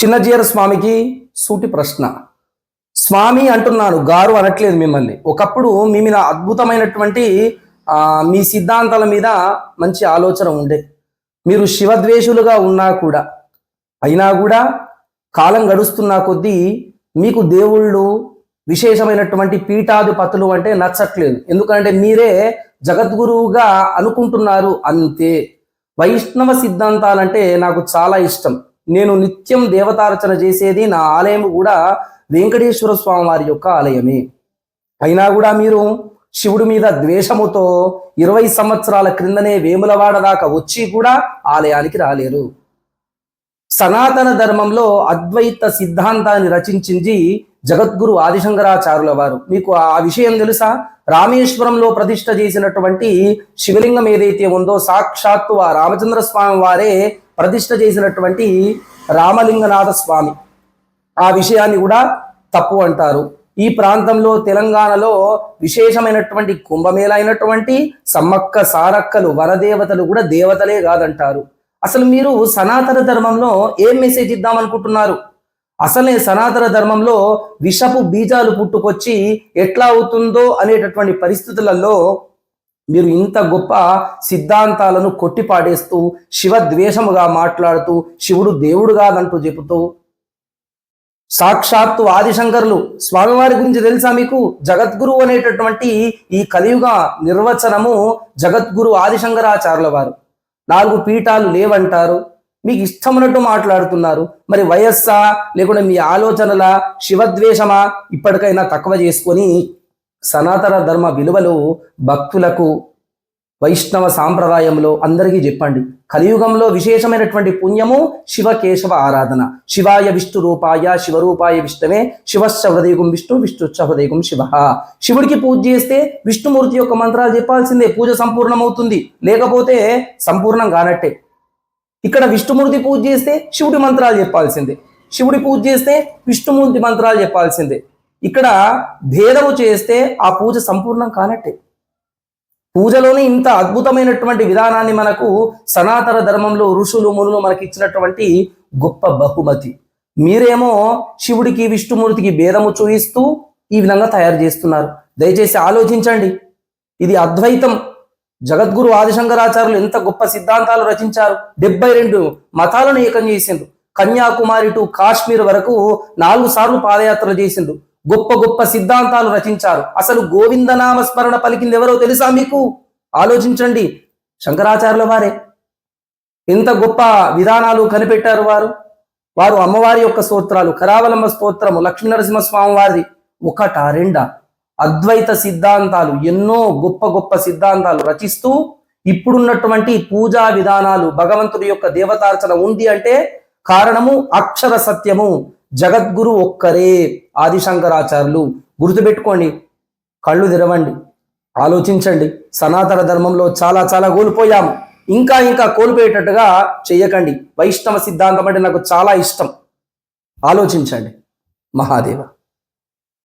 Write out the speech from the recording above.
చిన్నజీర స్వామికి సూటి ప్రశ్న. స్వామి అంటున్నాను గారు అనట్లేదు మిమ్మల్ని. ఒకప్పుడు మీ మీద అద్భుతమైనటువంటి మీ సిద్ధాంతాల మీద మంచి ఆలోచన ఉండే. మీరు శివద్వేషులుగా ఉన్నా కూడా అయినా కూడా కాలం గడుస్తున్నా కొద్దీ మీకు దేవుళ్ళు విశేషమైనటువంటి పీఠాధిపతులు అంటే నచ్చట్లేదు. ఎందుకంటే మీరే జగద్గురువుగా అనుకుంటున్నారు అంతే. వైష్ణవ సిద్ధాంతాలంటే నాకు చాలా ఇష్టం. నేను నిత్యం దేవతార్చన చేసేది నా ఆలయం కూడా వెంకటేశ్వర స్వామి వారి యొక్క ఆలయమే. అయినా కూడా మీరు శివుడి మీద ద్వేషముతో ఇరవై సంవత్సరాల క్రిందనే వేములవాడ దాకా వచ్చి కూడా ఆలయానికి రాలేరు. సనాతన ధర్మంలో అద్వైత సిద్ధాంతాన్ని రచించింది జగద్గురు ఆదిశంకరాచార్యుల వారు. మీకు ఆ విషయం తెలుసా? రామేశ్వరంలో ప్రతిష్ట చేసినటువంటి శివలింగం ఏదైతే ఉందో సాక్షాత్తు ఆ రామచంద్ర స్వామి వారే ప్రతిష్ట చేసినటువంటి రామలింగనాథ స్వామి. ఆ విషయాన్ని కూడా తప్పు అంటారు. ఈ ప్రాంతంలో తెలంగాణలో విశేషమైనటువంటి కుంభమేళ అయినటువంటి సమ్మక్క సారక్కలు వనదేవతలు కూడా దేవతలే కాదంటారు. అసలు మీరు సనాతన ధర్మంలో ఏం మెసేజ్ ఇద్దామనుకుంటున్నారు? అసలే సనాతన ధర్మంలో విషపు బీజాలు పుట్టుకొచ్చి ఎట్లా అవుతుందో అనేటటువంటి పరిస్థితులలో మీరు ఇంత గొప్ప సిద్ధాంతాలను కొట్టిపాడేస్తూ శివ ద్వేషముగా మాట్లాడుతూ శివుడు దేవుడు కాదంటూ చెబుతూ సాక్షాత్తు ఆదిశంకర్లు స్వామివారి గురించి తెలుసా మీకు? జగద్గురు అనేటటువంటి ఈ కలియుగ నిర్వచనము జగద్గురు ఆదిశంకరాచార్యుల వారు. నాలుగు పీఠాలు లేవంటారు. మీకు ఇష్టమున్నట్టు మాట్లాడుతున్నారు. మరి వయస్సా? లేకుంటే మీ ఆలోచనల? శివద్వేషమా? ఇప్పటికైనా తక్కువ చేసుకొని సనాతన ధర్మ విలువలు భక్తులకు వైష్ణవ సాంప్రదాయంలో అందరికీ చెప్పండి. కలియుగంలో విశేషమైనటువంటి పుణ్యము శివకేశవ ఆరాధన. శివాయ విష్ణు రూపాయ శివరూపాయ విష్ణవే శివశ్చ హృదయగం విష్ణు విష్ణుచ్చ హృదయగం శివ. శివుడికి పూజ చేస్తే విష్ణుమూర్తి యొక్క మంత్రాలు చెప్పాల్సిందే పూజ సంపూర్ణమవుతుంది. లేకపోతే సంపూర్ణం కానట్టే. ఇక్కడ విష్ణుమూర్తి పూజ చేస్తే శివుడి మంత్రాలు చెప్పాల్సిందే. శివుడి పూజ చేస్తే విష్ణుమూర్తి మంత్రాలు చెప్పాల్సిందే. ఇక్కడ భేదము చేస్తే ఆ పూజ సంపూర్ణం కానట్టే. పూజలోనే ఇంత అద్భుతమైనటువంటి విధానాన్ని మనకు సనాతన ధర్మంలో ఋషులు మునులు మనకి ఇచ్చినటువంటి గొప్ప బహుమతి. మీరేమో శివుడికి విష్ణుమూర్తికి భేదము చూయిస్తూ ఈ విధంగా తయారు చేస్తున్నారు. దయచేసి ఆలోచించండి. ఇది అద్వైతం. జగద్గురు ఆదిశంకరాచార్యులు ఎంత గొప్ప సిద్ధాంతాలు రచించారు. డెబ్బై రెండు మతాలను ఏకం చేసిండు. కన్యాకుమారి టు కాశ్మీర్ వరకు నాలుగు సార్లు పాదయాత్ర చేసిండు. గొప్ప గొప్ప సిద్ధాంతాలు రచించారు. అసలు గోవిందనామ స్మరణ పలికింది ఎవరో తెలుసా మీకు? ఆలోచించండి. శంకరాచార్యుల వారే. ఎంత గొప్ప విధానాలు కనిపెట్టారు వారు. వారు అమ్మవారి యొక్క స్తోత్రాలు కరావలమ్మ స్తోత్రము లక్ష్మీ నరసింహస్వామి వారిది ఒకట రెండా? అద్వైత సిద్ధాంతాలు ఎన్నో గొప్ప గొప్ప సిద్ధాంతాలు రచిస్తూ ఇప్పుడున్నటువంటి పూజా విధానాలు భగవంతుడి యొక్క దేవతార్చన ఉంది అంటే కారణము అక్షర సత్యము. జగద్గురు ఒక్కరే ఆదిశంకరాచార్యులు. గుర్తుపెట్టుకోండి కళ్ళు తెరవండి ఆలోచించండి. సనాతన ధర్మంలో చాలా చాలా కోల్పోయాము ఇంకా ఇంకా కోల్పోయేటట్టుగా చెయ్యకండి. వైష్ణవ సిద్ధాంతం అంటే నాకు చాలా ఇష్టం. ఆలోచించండి మహాదేవ.